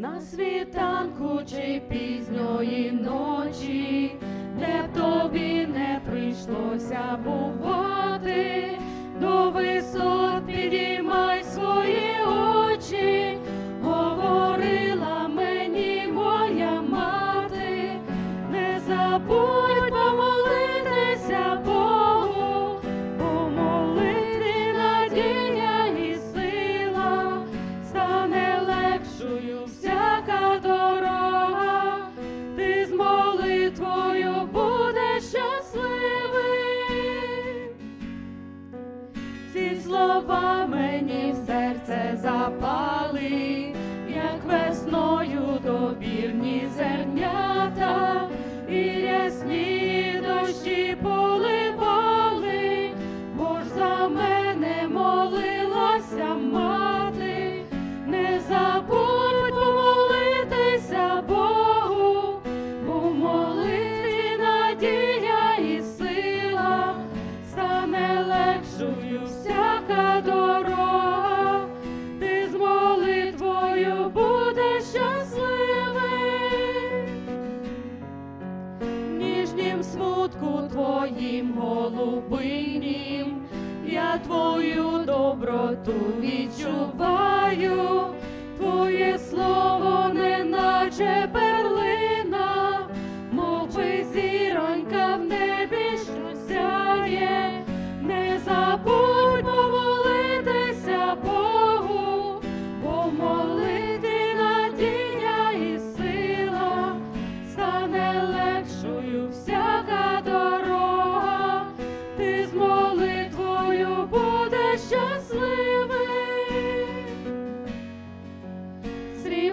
на світанку чи пізньої ночі, де б тобі не прийшлося бувати, до висот підіймай свої очі, говорила мені моя мати, не забудь слова мені в серце запали, ніжнім твоїм голубинім, я твою доброту відчуваю, твоє слово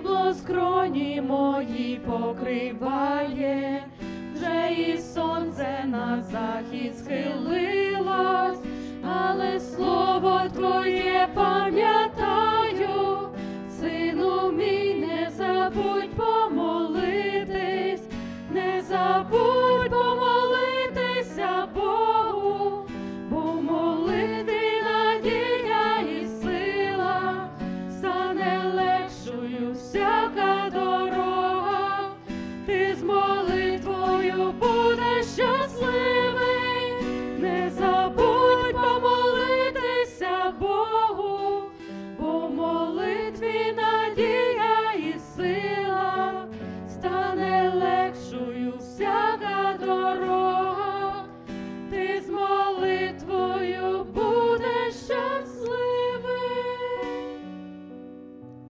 тепло скроні мої покриває, вже і сонце на захід схилилось, але слово твоє пам'ять.